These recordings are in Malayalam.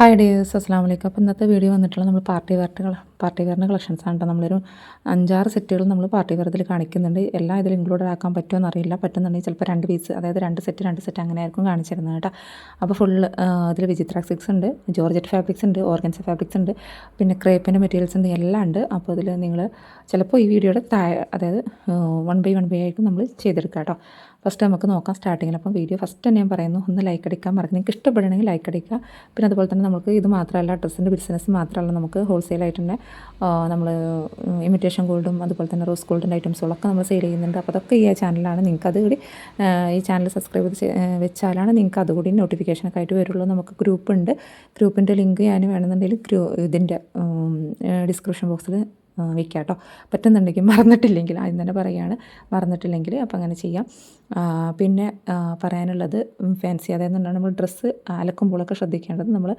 ഹായ് ഡേഴ്സ് അസ്സാം വലൈക്കും അപ്പോൾ ഇന്നത്തെ വീഡിയോ വന്നിട്ടുള്ള നമ്മൾ പാർട്ടി വെയർ പാർട്ടി വെയറിന്റെ കളക്ഷൻസ് ആണ് കേട്ടോ. നമ്മളൊരു അഞ്ചാറ് സെറ്റുകൾ നമ്മൾ പാർട്ടി വെയർ കാണിക്കുന്നുണ്ട്. എല്ലാം ഇതിൽ ഇൻക്ലൂഡഡ് ആക്കാൻ പറ്റുമോ എന്നറിയില്ല പറ്റുന്നുണ്ടെങ്കിൽ ചിലപ്പോൾ രണ്ട് പീസ് അതായത് രണ്ട് സെറ്റ് രണ്ട് സെറ്റ് അങ്ങനെ ആയിരിക്കും കാണിച്ചിരുന്നത് കേട്ടോ. അപ്പോൾ ഫുൾ അതിൽ വിചിത്ര സിക്സ് ഉണ്ട് ജോർജറ്റ് ഫാബ്രിക്സ് ഉണ്ട് ഓർഗൻസ ഫാബ്രിക്സ് ഉണ്ട് പിന്നെ ക്രേപ്പിന്റെ മെറ്റീരിയൽസ് ഉണ്ട് എല്ലാം ഉണ്ട്. അപ്പോൾ ഇതിൽ നിങ്ങൾ ചിലപ്പോൾ ഈ വീഡിയോയുടെ താഴെ അതായത് വൺ ബൈ വൺ ബൈ ആയിരിക്കും നമ്മൾ ചെയ്തെടുക്കുക കേട്ടോ. ഫസ്റ്റ് നമുക്ക് നോക്കാം സ്റ്റാർട്ടിങ്ങിൽ അപ്പം വീഡിയോ ഫസ്റ്റ് തന്നെ ഞാൻ പറയുന്നു. ഒന്ന് ലൈക്ക് അടിക്കാൻ മറക്കും. നിങ്ങൾക്ക് ഇഷ്ടപ്പെടണമെങ്കിൽ ലൈക്ക് അടിക്കുക. പിന്നെ അതുപോലെ തന്നെ നമുക്ക് ഇത് മാത്രമല്ല ഡ്രസ്സിന്റെ ബിസിനസ് മാത്രമല്ല നമുക്ക് ഹോൾസെയിലായിട്ട് തന്നെ നമ്മൾ ഇമിറ്റേഷൻ ഗോൾഡും അതുപോലെ തന്നെ റോസ് ഗോൾഡിന്റെ ഐറ്റംസുകളൊക്കെ നമ്മൾ സെയിൽ ചെയ്യുന്നുണ്ട്. അപ്പോൾ അതൊക്കെ ഈ ചാനലാണ് നിങ്ങൾക്ക് അതുകൂടി ഈ ചാനൽ സബ്സ്ക്രൈബ് വെച്ചാലാണ് നിങ്ങൾക്ക് അതുകൂടി നോട്ടിഫിക്കേഷനൊക്കെ ആയിട്ട് വരുള്ളൂ. നമുക്ക് ഗ്രൂപ്പ് ഉണ്ട്. ഗ്രൂപ്പിന്റെ ലിങ്ക് ഞാൻ വേണമെന്നുണ്ടെങ്കിൽ ഗ്രൂ ഇതിന്റെ ഡിസ്ക്രിപ്ഷൻ ബോക്സിൽ വെക്കാം കേട്ടോ പറ്റുന്നുണ്ടെങ്കിൽ മറന്നിട്ടില്ലെങ്കിൽ ആദ്യം തന്നെ പറയുകയാണ് മറന്നിട്ടില്ലെങ്കിൽ അപ്പോൾ അങ്ങനെ ചെയ്യാം. പിന്നെ പറയാനുള്ളത് ഫാൻസി അതായത് നമ്മൾ ഡ്രസ്സ് അലക്കുമ്പോഴൊക്കെ ശ്രദ്ധിക്കേണ്ടത് നമ്മൾ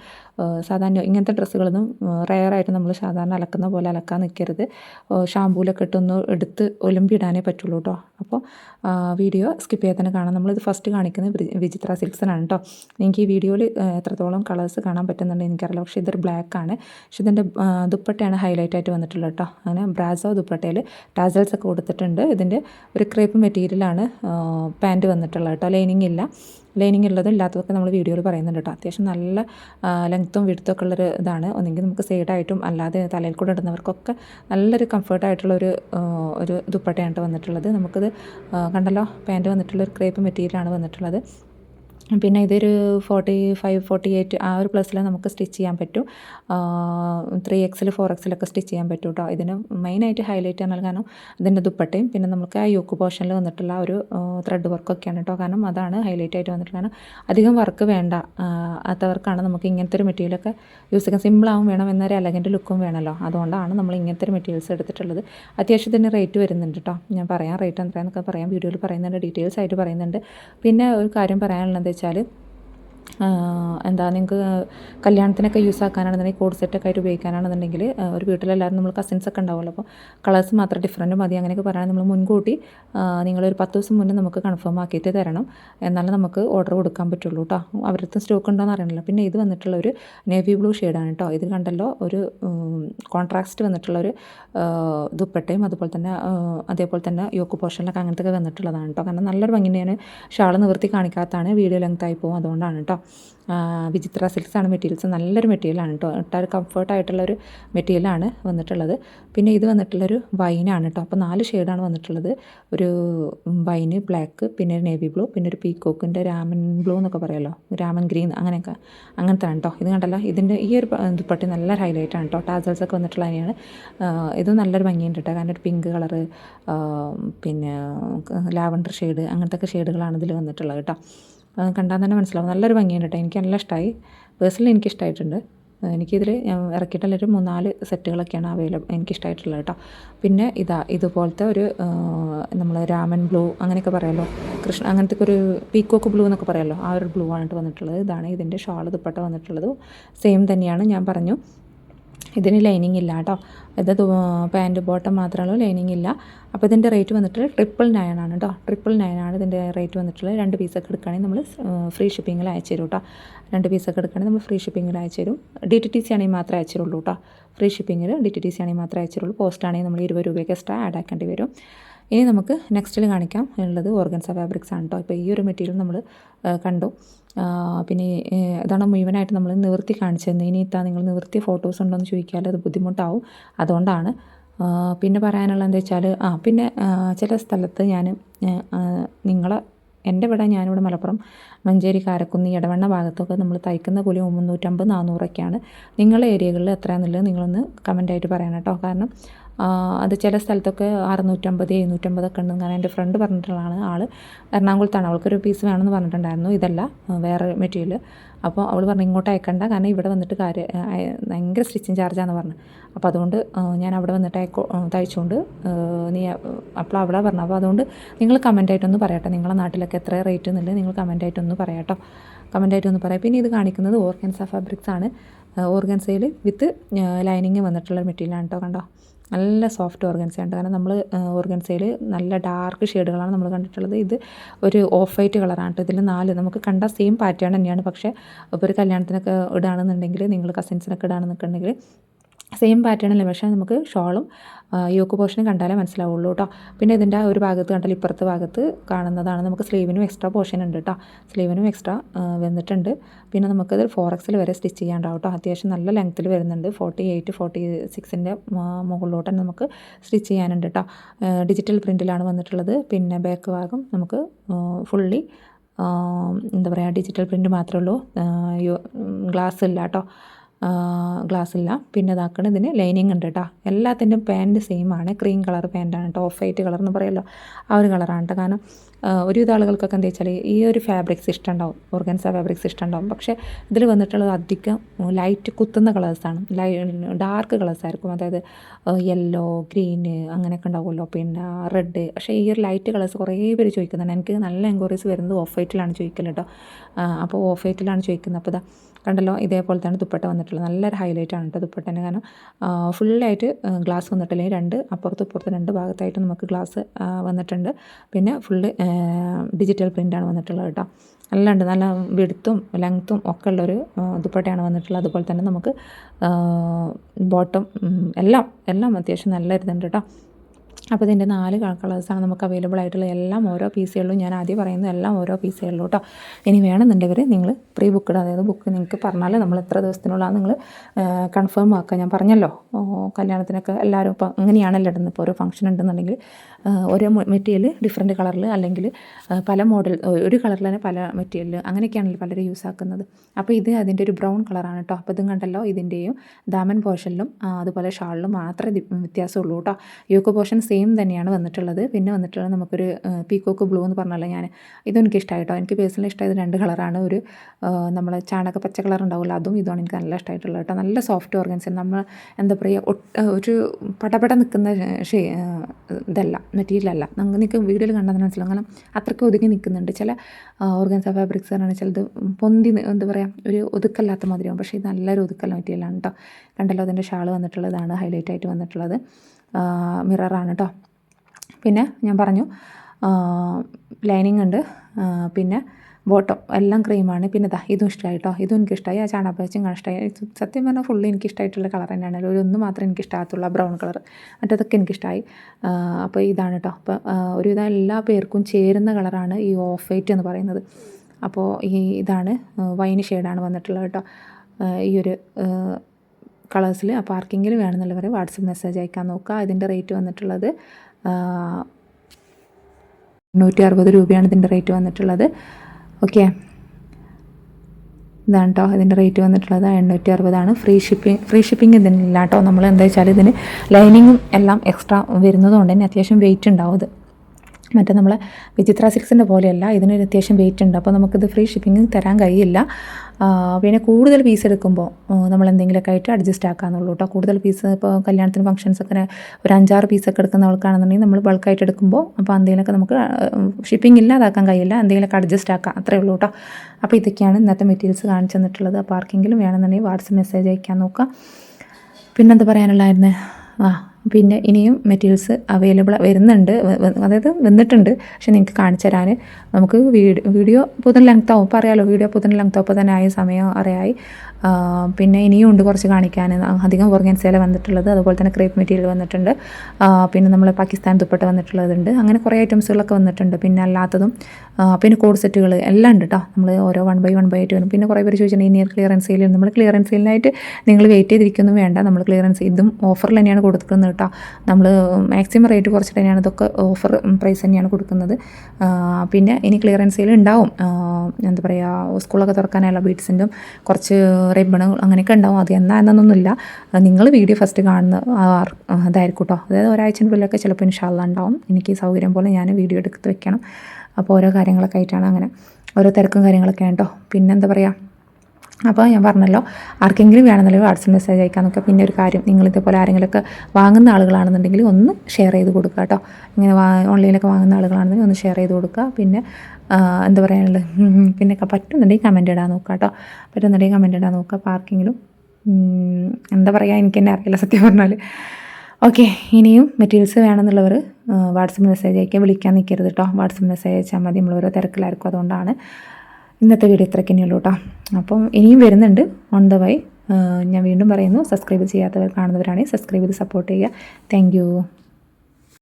സാധാരണ ഇങ്ങനത്തെ ഡ്രസ്സുകളൊന്നും റയറായിട്ട് നമ്മൾ സാധാരണ അലക്കുന്ന പോലെ അലക്കാൻ നിൽക്കരുത്. ഷാമ്പൂലൊക്കെ ഇട്ടൊന്ന് എടുത്ത് ഒലുമ്പിടാനേ പറ്റുള്ളൂ കേട്ടോ. അപ്പോൾ വീഡിയോ സ്കിപ്പ് ചെയ്യാൻ തന്നെ കാണാം. നമ്മളിത് ഫസ്റ്റ് കാണിക്കുന്നത് വിചിത്ര സിൽക്സിനാണ് കേട്ടോ. എനിക്ക് ഈ വീഡിയോയിൽ എത്രത്തോളം കളേഴ്സ് കാണാൻ പറ്റുന്നുണ്ട് എനിക്കറിയില്ല. പക്ഷേ ഇതൊരു ബ്ലാക്കാണ് പക്ഷേ ഇതിന്റെ ദുപ്പട്ടയാണ് ഹൈലൈറ്റ് ആയിട്ട് വന്നിട്ടുള്ളത് കേട്ടോ. അങ്ങനെ ബ്രാസോ ദുപ്പട്ടയിൽ ടാസൽസ് ഒക്കെ കൊടുത്തിട്ടുണ്ട്. ഇതിന്റെ ഒരു ക്രേപ്പ് മെറ്റീരിയലാണ് പാന്റ് വന്നിട്ടുള്ളത് കേട്ടോ. ലൈനിങ് ഇല്ല. ലൈനിങ് ഉള്ളതും ഇല്ലാത്തതൊക്കെ നമ്മൾ വീഡിയോയിൽ പറയുന്നുണ്ട് കേട്ടോ. അത്യാവശ്യം നല്ല ലെങ്ത്തും വിടുത്തൊക്കെ ഉള്ളൊരു ഇതാണ്. ഒന്നെങ്കിൽ നമുക്ക് സൈഡായിട്ടും അല്ലാതെ തലയിൽ കൂടെ ഇടുന്നവർക്കൊക്കെ നല്ലൊരു കംഫർട്ടായിട്ടുള്ളൊരു ഒരു ദുപ്പട്ടയാണ് വന്നിട്ടുള്ളത്. നമുക്കിത് കണ്ടല്ലോ? പാന്റ് വന്നിട്ടുള്ളൊരു ക്രേപ്പ് മെറ്റീരിയലാണ് വന്നിട്ടുള്ളത്. പിന്നെ ഇതൊരു ഫോർട്ടി ഫൈവ് ഫോർട്ടി എയ്റ്റ് ആ ഒരു പ്ലസ്സിൽ നമുക്ക് സ്റ്റിച്ച് ചെയ്യാൻ പറ്റും. ത്രീ എക്സിൽ ഫോർ എക്സിലൊക്കെ സ്റ്റിച്ച് ചെയ്യാൻ പറ്റും കേട്ടോ ഇതിന് മെയിനായിട്ട് ഹൈലൈറ്റ് ചെയ്യാൻ കാരണം ഇതിന്റെ ദുപ്പട്ടയും പിന്നെ നമുക്ക് ആ യൂക്ക് പോർഷനിൽ വന്നിട്ടുള്ള ഒരു ത്രെഡ് വർക്കൊക്കെയാണ് കേട്ടോ കാരണം അതാണ് ഹൈലൈറ്റ് ആയിട്ട് വന്നിട്ടുള്ളത്. കാരണം അധികം വർക്ക് വേണ്ട അത്തവർക്കാണ് നമുക്ക് ഇങ്ങനത്തെ ഒരു മെറ്റീരിയലൊക്കെ യൂസ് ചെയ്യാൻ സിമ്പിളാവും വേണം എന്നൊരു അലഗന്റെ ലുക്കും വേണമല്ലോ അതുകൊണ്ടാണ് നമ്മൾ ഇങ്ങനത്തെ ഒരു മെറ്റീരിയൽസ് എടുത്തിട്ടുള്ളത്. അത്യാവശ്യത്തിന് റേറ്റ് വരുന്നുണ്ട് കേട്ടോ ഞാൻ പറയാം റേറ്റ് എത്രയാണെന്നൊക്കെ പറയാം. വീഡിയോയിൽ പറയുന്നുണ്ട് ഡീറ്റെയിൽസ് ആയിട്ട് പറയുന്നുണ്ട്. പിന്നെ ഒരു കാര്യം പറയാനുള്ളത് വെച്ചാൽ എന്താ നിങ്ങൾക്ക് കല്യാണത്തിനൊക്കെ യൂസ് ആക്കാനാണെന്നുണ്ടെങ്കിൽ കോഡ് സെറ്റൊക്കെ ആയിട്ട് ഉപയോഗിക്കാനാണെന്നുണ്ടെങ്കിൽ ഒരു വീട്ടിലെല്ലാവരും നമ്മൾ കസിൻസൊക്കെ ഉണ്ടാവുമല്ലോ. അപ്പോൾ കളേഴ്സ് മാത്രം ഡിഫറന്റ് മതി. അങ്ങനെയൊക്കെ പറയുകയാണെങ്കിൽ നമ്മൾ മുൻകൂട്ടി നിങ്ങളൊരു പത്ത് ദിവസം മുന്നേ നമുക്ക് കൺഫേം ആക്കിയിട്ട് തരണം. എന്നാലും നമുക്ക് ഓർഡർ കൊടുക്കാൻ പറ്റുള്ളൂ കേട്ടോ അവരുടെ സ്റ്റോക്ക് ഉണ്ടോയെന്ന് അറിയണമല്ലോ പിന്നെ ഇത് വന്നിട്ടുള്ള ഒരു നേവി ബ്ലൂ ഷെയ്ഡാണ് കേട്ടോ ഇത് കണ്ടല്ലോ ഒരു കോൺട്രാക്സ്റ്റ് വന്നിട്ടുള്ള ഒരു ദുപ്പട്ടയും അതുപോലെ തന്നെ അതേപോലെ തന്നെ യോക്ക് പോർഷനിലൊക്കെ അങ്ങനത്തെ വന്നിട്ടുള്ളതാണ് കേട്ടോ കാരണം നല്ലൊരു ഭംഗിയാണ്. ഷാൾ നിവർത്തി കാണിക്കാത്തതാണ്. വീഡിയോ ലെങ്ത് ആയി പോകും. അതുകൊണ്ടാണ് കേട്ടോ വിചിത്ര സിൽക്സാണ് മെറ്റീരിയൽസ്. നല്ലൊരു മെറ്റീരിയലാണ് കേട്ടോ. ഇട്ടാൽ കംഫർട്ടായിട്ടുള്ളൊരു മെറ്റീരിയലാണ് വന്നിട്ടുള്ളത്. പിന്നെ ഇത് വന്നിട്ടുള്ളൊരു വൈനാണ് കേട്ടോ. അപ്പോൾ നാല് ഷെയ്ഡാണ് വന്നിട്ടുള്ളത്. ഒരു വൈന് ബ്ലാക്ക് പിന്നെ ഒരു നേവി ബ്ലൂ പിന്നെ ഒരു പീക്കോക്കിന്റെ രാമൻ ബ്ലൂ എന്നൊക്കെ പറയുമല്ലോ രാമൻ ഗ്രീൻ അങ്ങനെയൊക്കെ. അങ്ങനത്തെ കേട്ടോ. ഇത് കണ്ടല്ലോ ഇതിന്റെ ഈ ഒരു ദുപ്പട്ടി നല്ല ഹൈലൈറ്റാണ് കേട്ടോ. ടാസൽസ് ഒക്കെ വന്നിട്ടുള്ള തന്നെയാണ് ഇത് നല്ലൊരു ഭംഗിയുണ്ട് കേട്ടോ. കാരണം ഒരു പിങ്ക് കളറ് പിന്നെ ലാവണ്ടർ ഷെയ്ഡ് അങ്ങനത്തെ ഒക്കെ ഷെയ്ഡുകളാണ് ഇതിൽ വന്നിട്ടുള്ളത് കേട്ടോ. കണ്ടാൽ തന്നെ മനസ്സിലാവും. നല്ലൊരു ഭംഗിയുണ്ട് കേട്ടോ എനിക്ക് നല്ല ഇഷ്ടമായി പേഴ്സണലി എനിക്കിഷ്ടമായിട്ടുണ്ട് എനിക്കിതിൽ ഇറക്കിയിട്ടുള്ളൊരു മൂന്നാൽ സെറ്റുകളൊക്കെയാണ് അവൈലബിൾ എനിക്കിഷ്ടമായിട്ടുള്ളത് കേട്ടോ പിന്നെ ഇതാ ഇതുപോലത്തെ ഒരു നമ്മൾ രാമൻ ബ്ലൂ അങ്ങനെയൊക്കെ പറയാമല്ലോ കൃഷ്ണ അങ്ങനത്തെ ഒരു പീക്കോക്ക് ബ്ലൂ എന്നൊക്കെ പറയാമല്ലോ ആ ഒരു ബ്ലൂ ആണ് വന്നിട്ടുള്ളത്. ഇതാണ് ഇതിന്റെ ഷാൾ ദുപ്പട്ട വന്നിട്ടുള്ളത്. സെയിം തന്നെയാണ് ഞാൻ പറഞ്ഞു. ഇതിന് ലൈനിങ് ഇല്ല കേട്ടോ ഇത് പാന്റ് ബോട്ടം മാത്രമേ ലൈനിങ് ഇല്ല. അപ്പോൾ ഇതിന്റെ റേറ്റ് വന്നിട്ട് ട്രിപ്പിൾ നയൻ ആണ് കേട്ടോ ട്രിപ്പിൾ നയൻ ആണ് ഇതിന്റെ റേറ്റ് വന്നിട്ടുള്ളത്. രണ്ട് പീസൊക്കെ എടുക്കുകയാണെങ്കിൽ നമ്മൾ ഫ്രീ ഷിപ്പിങ്ങിൽ അയച്ചു തരും കേട്ടോ രണ്ട് പീസൊക്കെ എടുക്കുകയാണെങ്കിൽ നമ്മൾ ഫ്രീ ഷിപ്പിങ്ങിൽ അയച്ചു തരും. ഡി ടി ടി സി ആണെങ്കിൽ മാത്രമേ അയച്ചു തരുള്ളൂ കേട്ടോ ഫ്രീ ഷിപ്പിങ്ങിൽ ഡി ടി ടി സി ആണെങ്കിൽ മാത്രമേ അയച്ചു തരുള്ളൂ. പോസ്റ്റ് ആണെങ്കിൽ നമ്മൾ ഇരുപത് രൂപയ്ക്ക് എക്സ്ട്രാ ആഡ് ആക്കേണ്ടി വരും. ഇനി നമുക്ക് നെക്സ്റ്റിൽ കാണിക്കാം. ഉള്ളത് ഓർഗൻസ ഫാബ്രിക്സ് ആണ് കേട്ടോ ഇപ്പോൾ ഈ ഒരു മെറ്റീരിയൽ നമ്മൾ കണ്ടു. പിന്നെ ഇതാണ് മുഴുവനായിട്ട് നമ്മൾ നിവർത്തി കാണിച്ചത് ഇനി ഇത്താ നിങ്ങൾ നിവർത്തിയ ഫോട്ടോസ് ഉണ്ടോ എന്ന് ചോദിക്കാൽ അത് ബുദ്ധിമുട്ടാവും. അതുകൊണ്ടാണ് പിന്നെ പറയാനുള്ളത് എന്താ വെച്ചാൽ ആ പിന്നെ ചില സ്ഥലത്ത് ഞാൻ നിങ്ങളെ എന്റെ ഇവിടെ ഞാനിവിടെ മലപ്പുറം മഞ്ചേരി കാരക്കുന്ന് ഇടവണ്ണ ഭാഗത്തൊക്കെ നമ്മൾ തയ്ക്കുന്ന കൂലി മുന്നൂറ്റമ്പത് നാനൂറൊക്കെയാണ് നിങ്ങളുടെ ഏരിയകളിൽ എത്രയാണെന്നുള്ളത് നിങ്ങളൊന്ന് കമന്റായിട്ട് പറയണം കേട്ടോ കാരണം അത് ചില സ്ഥലത്തൊക്കെ അറുന്നൂറ്റമ്പത് എഴുന്നൂറ്റമ്പതൊക്കെ ഉണ്ട് കാരണം എന്റെ ഫ്രണ്ട് പറഞ്ഞിട്ടുള്ളതാണ് ആൾ എറണാകുളത്താണ്. അവൾക്കൊരു പീസ് വേണമെന്ന് പറഞ്ഞിട്ടുണ്ടായിരുന്നു. ഇതല്ല വേറെ മെറ്റീരിയൽ അപ്പോൾ അവൾ പറഞ്ഞു ഇങ്ങോട്ട് അയക്കണ്ട. കാരണം ഇവിടെ വന്നിട്ട് കാര്യം ഭയങ്കര സ്റ്റിച്ചിങ് ചാർജാന്ന് പറഞ്ഞു. അപ്പോൾ അതുകൊണ്ട് ഞാൻ അവിടെ വന്നിട്ട് അയക്കോ തയ്ച്ചുകൊണ്ട് നീ അപ്പോൾ അവിടെ പറഞ്ഞു അപ്പോൾ അതുകൊണ്ട് നിങ്ങൾ കമന്റായിട്ടൊന്ന് പറയട്ടെ. നിങ്ങളെ നാട്ടിലൊക്കെ എത്ര റേറ്റ് എന്നുള്ളത് നിങ്ങൾ കമന്റായിട്ടൊന്ന് പറയാട്ടോ. കമന്റായിട്ടൊന്ന് പറയാം. പിന്നെ ഇത് കാണിക്കുന്നത് ഓർഗൻസ ഫാബ്രിക്സ് ആണ്. ഓർഗൻസയിൽ വിത്ത് ലൈനിങ് വന്നിട്ടുള്ള മെറ്റീരിയലാണ് കേട്ടോ കണ്ടോ? നല്ല സോഫ്റ്റ് ഓർഗൻസ ഉണ്ട് കാരണം നമ്മൾ ഓർഗൻസയിൽ നല്ല ഡാർക്ക് ഷെയ്ഡുകളാണ് നമ്മൾ കണ്ടിട്ടുള്ളത്. ഇത് ഒരു ഓഫ് വൈറ്റ് കളറാണ് കേട്ടോ. ഇതിൽ നാല് നമുക്ക് കണ്ട സെയിം പാറ്റേൺ തന്നെയാണ്. പക്ഷേ ഇപ്പോൾ ഒരു കല്യാണത്തിനൊക്കെ ഇടുകയാണെന്നുണ്ടെങ്കിൽ നിങ്ങൾ കസിൻസിനൊക്കെ ഇടുകയാണെന്നുണ്ടെങ്കിൽ സെയിം പാറ്റേണല്ലേ പക്ഷേ നമുക്ക് ഷോളും യോക്ക് പോർഷനും കണ്ടാലേ മനസ്സിലാവുള്ളൂ കേട്ടോ. പിന്നെ ഇതിന്റെ ഒരു ഭാഗത്ത് കണ്ടാൽ ഇപ്പുറത്തെ ഭാഗത്ത് കാണുന്നതാണ് നമുക്ക് സ്ലീവിനും എക്സ്ട്രാ പോർഷൻ ഉണ്ട് കേട്ടോ. സ്ലീവിനും എക്സ്ട്രാ വന്നിട്ടുണ്ട്. പിന്നെ നമുക്കത് ഫോർ എക്സിൽ വരെ സ്റ്റിച്ച് ചെയ്യാണ്ടാവും കേട്ടോ. അത്യാവശ്യം നല്ല ലെങ്ത്തിൽ വരുന്നുണ്ട്. ഫോർട്ടി എയ്റ്റ് ഫോർട്ടി സിക്സിന്റെ മുകളിലോട്ട് തന്നെ നമുക്ക് സ്റ്റിച്ച് ചെയ്യാനുണ്ട് കേട്ടോ. ഡിജിറ്റൽ പ്രിന്റിലാണ് വന്നിട്ടുള്ളത്. പിന്നെ ബാക്ക് ഭാഗം നമുക്ക് ഫുള്ളി എന്താ പറയുക ഡിജിറ്റൽ പ്രിന്റ് മാത്രമേ ഉള്ളൂ. ഗ്ലാസ് ഇല്ല കേട്ടോ. ഗ്ലാസ് ഇല്ല പിന്നെ ഇതാക്കണം ഇതിന് ലൈനിങ് ഉണ്ട് കേട്ടോ എല്ലാത്തിന്റെയും പാന്റ് സെയിം ആണ് ക്രീം കളർ പാന്റാണ് കേട്ടോ ഓഫ് വൈറ്റ് കളർ എന്ന് പറയുമല്ലോ ആ ഒരു കളറാണ് കേട്ടോ കാരണം ഒരുവിധ ആളുകൾക്കൊക്കെ എന്താ വെച്ചാൽ ഈ ഒരു ഫാബ്രിക്സ് ഇഷ്ടമുണ്ടാവും ഓർഗൻസ ഫാബ്രിക്സ് ഇഷ്ടമുണ്ടാവും പക്ഷേ ഇതിൽ വന്നിട്ടുള്ളത് അധികം ലൈറ്റ് കുത്തുന്ന കളേഴ്സാണ് ലൈ ഡാർക്ക് കളേഴ്സ് ആയിരിക്കും. അതായത് യെല്ലോ ഗ്രീന് അങ്ങനെയൊക്കെ ഉണ്ടാവുമല്ലോ. പിന്നെ റെഡ്. പക്ഷേ ഈ ഒരു ലൈറ്റ് കളേഴ്സ് കുറേ പേര് ചോദിക്കുന്നുണ്ട്. എനിക്ക് നല്ല എൻക്വയറീസ് വരുന്നത് ഓഫ് വൈറ്റിലാണ് ചോദിക്കൽ കേട്ടോ അപ്പോൾ ഓഫ് വൈറ്റിലാണ് ചോദിക്കുന്നത്. അപ്പോൾ ഇതാ കണ്ടല്ലോ? ഇതേപോലെ തന്നെ ദുപ്പട്ട വന്നിട്ടുള്ളത്. നല്ലൊരു ഹൈലൈറ്റ് ആണ് കേട്ടോ ദുപ്പട്ടേന്റെ കാരണം ഫുള്ളായിട്ട് ഗ്ലാസ് വന്നിട്ടില്ല? രണ്ട് അപ്പുറത്തും ഇപ്പുറത്തും രണ്ട് ഭാഗത്തായിട്ട് നമുക്ക് ഗ്ലാസ് വന്നിട്ടുണ്ട്. പിന്നെ ഫുള്ള് ഡിജിറ്റൽ പ്രിന്റാണ് വന്നിട്ടുള്ളത് കേട്ടോ. നല്ല ഉണ്ട്. നല്ല വിടുത്തും ലെങ്ത്തും ഒക്കെ ഉള്ളൊരു ദുപ്പട്ടയാണ് വന്നിട്ടുള്ളത്. അതുപോലെ തന്നെ നമുക്ക് ബോട്ടം എല്ലാം എല്ലാം അത്യാവശ്യം നല്ല ഇതുണ്ട് കേട്ടോ. അപ്പോൾ ഇതിന്റെ നാല് കളേഴ്സാണ് നമുക്ക് അവൈലബിൾ ആയിട്ടുള്ള എല്ലാം ഓരോ പീസുകളിലും ഞാൻ ആദ്യം പറയുന്നത് എല്ലാം ഓരോ പീസുകളിലും കേട്ടോ. ഇനി വേണമെന്നുണ്ടെങ്കിൽ നിങ്ങൾ പ്രീ ബുക്ക്ഡ് അതായത് ബുക്ക് നിങ്ങൾക്ക് പറഞ്ഞാൽ നമ്മൾ എത്ര ദിവസത്തിനുള്ളതാണ് നിങ്ങൾ കൺഫേം ആക്കുക. ഞാൻ പറഞ്ഞല്ലോ കല്യാണത്തിനൊക്കെ എല്ലാവരും ഇപ്പോൾ അങ്ങനെയാണല്ലോ ഇടുന്നത്. ഇപ്പോൾ ഓരോ ഫംഗ്ഷൻ ഉണ്ടെന്നുണ്ടെങ്കിൽ ഓരോ മെറ്റീരിയൽ ഡിഫറെന്റ് കളറിൽ അല്ലെങ്കിൽ പല മോഡൽ ഒരു കളറിൽ തന്നെ പല മെറ്റീരിയൽ അങ്ങനെയൊക്കെയാണല്ലോ പലരും യൂസ് ആക്കുന്നത്. അപ്പോൾ ഇത് അതിന്റെ ഒരു ബ്രൗൺ കളറാണ് കേട്ടോ. അപ്പോൾ ഇതും കണ്ടല്ലോ ഇതിന്റെയും ദാമൻ പോർഷനിലും അതുപോലെ ഷാളിലും മാത്രമേ വ്യത്യാസമുള്ളൂ കേട്ടോ. യോക്ക് പോർഷൻ സെയിം തന്നെയാണ് വന്നിട്ടുള്ളത്. പിന്നെ വന്നിട്ടുള്ളത് നമുക്കൊരു പീക്കോക്ക് ബ്ലൂ എന്ന് പറഞ്ഞല്ലോ ഞാൻ ഇതും എനിക്ക് ഇഷ്ടമായി കേട്ടോ എനിക്ക് പേഴ്സണലി ഇഷ്ടമായത് രണ്ട് കളറാണ് ഒരു നമ്മളെ ചാണക പച്ച കളർ ഉണ്ടാവില്ല അതും ഇതുമാണ് എനിക്ക് നല്ല ഇഷ്ടമായിട്ടുള്ളത് കേട്ടോ. നല്ല സോഫ്റ്റ് ഓർഗൻസ് നമ്മൾ എന്താ പറയുക ഒരു പടപട നിൽക്കുന്ന ഷേ ഇതല്ല മെറ്റീരിയലല്ല നിങ്ങൾക്ക് വീഡിയോയിൽ കണ്ടാൽ മനസ്സിലാവും. കാരണം അത്രയ്ക്ക് ഒതുങ്ങി നിൽക്കുന്നുണ്ട് ചില ഓർഗൻസ ഫാബ്രിക്സ് പറഞ്ഞാൽ ചിലത് പൊന്തി എന്താ പറയുക ഒരു ഒതുക്കല്ലാത്ത മാതിരിയാവും. പക്ഷേ ഇത് നല്ലൊരു ഒതുക്കല്ല മെറ്റീരിയലാണ് കേട്ടോ. കണ്ടല്ലോ അതിന്റെ ഷാൾ വന്നിട്ടുള്ളതാണ് ഹൈലൈറ്റ് ആയിട്ട് വന്നിട്ടുള്ളത്. മിററാണ് കേട്ടോ പിന്നെ ഞാൻ പറഞ്ഞു ലൈനിങ് ഉണ്ട്. പിന്നെ ബോട്ടം എല്ലാം ക്രീമാണ് പിന്നെ ഇതാ ഇതും ഇഷ്ടമായി കേട്ടോ ഇതും എനിക്കിഷ്ടമായി ആ ചാണകപ്പച്ചും ഇഷ്ടമായി സത്യം പറഞ്ഞാൽ ഫുള്ള് എനിക്ക് ഇഷ്ടമായിട്ടുള്ള കളർ തന്നെയാണ്. ഒരു ഒന്ന് മാത്രം എനിക്ക് ഇഷ്ടമാകത്തുള്ളൂ ബ്രൗൺ കളർ മറ്റേതൊക്കെ എനിക്കിഷ്ടമായി അപ്പോൾ ഇതാണ് കേട്ടോ അപ്പോൾ ഒരുവിധം എല്ലാ പേർക്കും ചേരുന്ന കളറാണ് ഈ ഓഫ് വൈറ്റ് എന്ന് പറയുന്നത്. അപ്പോൾ ഈ ഇതാണ് വൈന് ഷെയ്ഡാണ് വന്നിട്ടുള്ളത് കേട്ടോ ഈ ഒരു കളേഴ്സിൽ അപ്പോൾ ആർക്കെങ്കിലും വേണമെന്നുള്ളവർ വാട്സപ്പ് മെസ്സേജ് അയക്കാൻ നോക്കുക. ഇതിന്റെ റേറ്റ് വന്നിട്ടുള്ളത് എണ്ണൂറ്റി അറുപത് രൂപയാണ് ഇതിന്റെ റേറ്റ് വന്നിട്ടുള്ളത്. ഓക്കെ. ഇതാണ് കേട്ടോ ഇതിന്റെ റേറ്റ് വന്നിട്ടുള്ളത് എണ്ണൂറ്റി അറുപതാണ് ഫ്രീ ഷിപ്പിംഗ് ഫ്രീ ഷിപ്പിംഗ് ഇതിനില്ല കേട്ടോ നമ്മൾ എന്താ വെച്ചാൽ ഇതിന് ലൈനിങ്ങും എല്ലാം എക്സ്ട്രാ വരുന്നതുകൊണ്ട് തന്നെ അത്യാവശ്യം വെയിറ്റ് ഉണ്ടാവും ഇത് മറ്റേ നമ്മളെ വിചിത്ര സിക്സിന്റെ പോലെയല്ല ഇതിനൊരു അത്യാവശ്യം വെയിറ്റ് ഉണ്ട്. അപ്പോൾ നമുക്കിത് ഫ്രീ ഷിപ്പിംഗ് തരാൻ കഴിയില്ല. പിന്നെ കൂടുതൽ പീസ് എടുക്കുമ്പോൾ നമ്മൾ എന്തെങ്കിലുമൊക്കെ ആയിട്ട് അഡ്ജസ്റ്റ് ആക്കാമെന്നുള്ളൂ കേട്ടോ കൂടുതൽ പീസ് ഇപ്പോൾ കല്യാണത്തിന് ഫംഗ്ഷൻസൊക്കെ ഒരു അഞ്ചാറ് പീസൊക്കെ എടുക്കുന്ന ആൾക്കാണെന്നുണ്ടെങ്കിൽ നമ്മൾ ബൾക്കായിട്ട് എടുക്കുമ്പോൾ അപ്പോൾ എന്തെങ്കിലുമൊക്കെ നമുക്ക് ഷിപ്പിംഗ് ഇല്ലാതാക്കാൻ കഴിയില്ല. എന്തെങ്കിലുമൊക്കെ അഡ്ജസ്റ്റ് ആക്കാം. അത്രേ ഉള്ളൂ കേട്ടോ അപ്പോൾ ഇതൊക്കെയാണ് ഇന്നത്തെ മെറ്റീരിയൽസ് കാണിച്ചു തന്നിട്ടുള്ളത്. അപ്പോൾ ആർക്കെങ്കിലും വേണമെന്നുണ്ടെങ്കിൽ വാട്സപ്പ് മെസ്സേജ് അയക്കാൻ നോക്കാം. പിന്നെന്താ പറയാനുള്ളായിരുന്നു? ആ പിന്നെ ഇനിയും മെറ്റീരിയൽസ് അവൈലബിൾ വരുന്നുണ്ട്. അതായത് വന്നിട്ടുണ്ട്. പക്ഷെ നിങ്ങൾക്ക് കാണിച്ചു തരാൻ നമുക്ക് വീഡിയോ പുതിയ ലെങ്ത് ആവും. ഇപ്പോൾ അറിയാമല്ലോ വീഡിയോ പുതിയ ലെങ്ത് അപ്പോൾ തന്നെ ആയ സമയം അറിയായി. പിന്നെ ഇനിയും ഉണ്ട് കുറച്ച് കാണിക്കാൻ അധികം ഓർഗൻസേല വന്നിട്ടുള്ളത്. അതുപോലെ തന്നെ ക്രേപ്പ് മെറ്റീരിയൽ വന്നിട്ടുണ്ട്. പിന്നെ നമ്മൾ പാകിസ്ഥാൻ ദുപ്പട്ട വന്നിട്ടുള്ളതുണ്ട്. അങ്ങനെ കുറേ ഐറ്റംസുകളൊക്കെ വന്നിട്ടുണ്ട്. പിന്നെ അല്ലാത്തതും പിന്നെ കോഡ് സെറ്റുകൾ എല്ലാം ഉണ്ട് കേട്ടോ നമ്മൾ ഓരോ വൺ ബൈ വൺ ബൈ ആയിട്ട് വരും പിന്നെ കുറേ പേര് ചോദിച്ചിട്ടുണ്ടെങ്കിൽ ഇനിയർ ക്ലിയറൻസ് സെയിൽ നമ്മൾ ക്ലിയറൻസ് സെയിലിനായിട്ട് നിങ്ങൾ വെയിറ്റ് ചെയ്തിരിക്കുന്നു വേണ്ട. നമ്മൾ ക്ലിയറൻസ് ഇതും ഓഫറിൽ തന്നെയാണ് കൊടുക്കുന്നത്. കേട്ടോ. നമ്മൾ മാക്സിമം റേറ്റ് കുറച്ചിട്ട് തന്നെയാണ് ഇതൊക്കെ ഓഫർ പ്രൈസ് തന്നെയാണ് കൊടുക്കുന്നത്. പിന്നെ ഇനി ക്ലിയറൻസ് സെയിൽ ഉണ്ടാവും. എന്താ പറയുക സ്കൂളൊക്കെ തുറക്കാനുള്ള ബീഡ്സിന്റെ കുറച്ച് റിബണ് അങ്ങനെയൊക്കെ ഉണ്ടാവും. അത് എന്നാ എന്നൊന്നുമില്ല. നിങ്ങൾ വീഡിയോ ഫസ്റ്റ് കാണുന്ന ഇതായിരിക്കും കേട്ടോ അതായത് ഒരാഴ്ചന്റെ ഉള്ളിലൊക്കെ ചിലപ്പോൾ ഇൻഷാല്ല ഉണ്ടാവും. എനിക്ക് സൗകര്യം പോലെ ഞാൻ വീഡിയോ എടുത്ത് വെക്കണം. അപ്പോൾ ഓരോ കാര്യങ്ങളൊക്കെ ആയിട്ടാണ് അങ്ങനെ. ഓരോ തിരക്കും കാര്യങ്ങളൊക്കെ കേട്ടോ പിന്നെന്താ പറയുക അപ്പോൾ ഞാൻ പറഞ്ഞല്ലോ ആർക്കെങ്കിലും വേണമെന്നുണ്ടെങ്കിൽ വാട്സപ്പ് മെസ്സേജ് അയക്കാം അയക്കാമെന്നൊക്കെ പിന്നെ ഒരു കാര്യം നിങ്ങൾ ഇതേപോലെ ആരെങ്കിലുമൊക്കെ വാങ്ങുന്ന ആളുകളാണെന്നുണ്ടെങ്കിൽ ഒന്ന് ഷെയർ ചെയ്ത് കൊടുക്കുക കേട്ടോ. ഇങ്ങനെ ഓൺലൈനിലൊക്കെ വാങ്ങുന്ന ആളുകളാണെന്നുണ്ടെങ്കിൽ ഒന്ന് ഷെയർ ചെയ്ത് കൊടുക്കുക. പിന്നെ എന്താ പറയാനുള്ളത്? പിന്നെ പറ്റുന്നുണ്ടെങ്കിൽ കമന്റ് ഇടാൻ നോക്കുക കേട്ടോ. പറ്റുന്നുണ്ടെങ്കിൽ കമന്റ് ഇടാൻ നോക്കുക. അപ്പോൾ ആർക്കെങ്കിലും എന്താ പറയുക എനിക്ക് തന്നെ അറിയില്ല സത്യം പറഞ്ഞാൽ ഓക്കെ ഇനിയും മെറ്റീരിയൽസ് വേണമെന്നുള്ളവർ വാട്സപ്പ് മെസ്സേജ് അയക്കാൻ വിളിക്കാൻ നിൽക്കരുത് കേട്ടോ. വാട്സപ്പ് മെസ്സേജ് അയച്ചാൽ മതി. നമ്മൾ ഓരോ തിരക്കിലായിരിക്കും അതുകൊണ്ടാണ്. ഇന്നത്തെ വീഡിയോ ഇത്രയ്ക്ക് തന്നെയുള്ളൂ കേട്ടോ. അപ്പം ഇനിയും വരുന്നുണ്ട് ഓൺ ദ വൈ ഞാൻ വീണ്ടും പറയുന്നു സബ്സ്ക്രൈബ് ചെയ്യാത്തവർ കാണുന്നവരാണെങ്കിൽ സബ്സ്ക്രൈബ് ചെയ്ത് സപ്പോർട്ട് ചെയ്യുക. താങ്ക്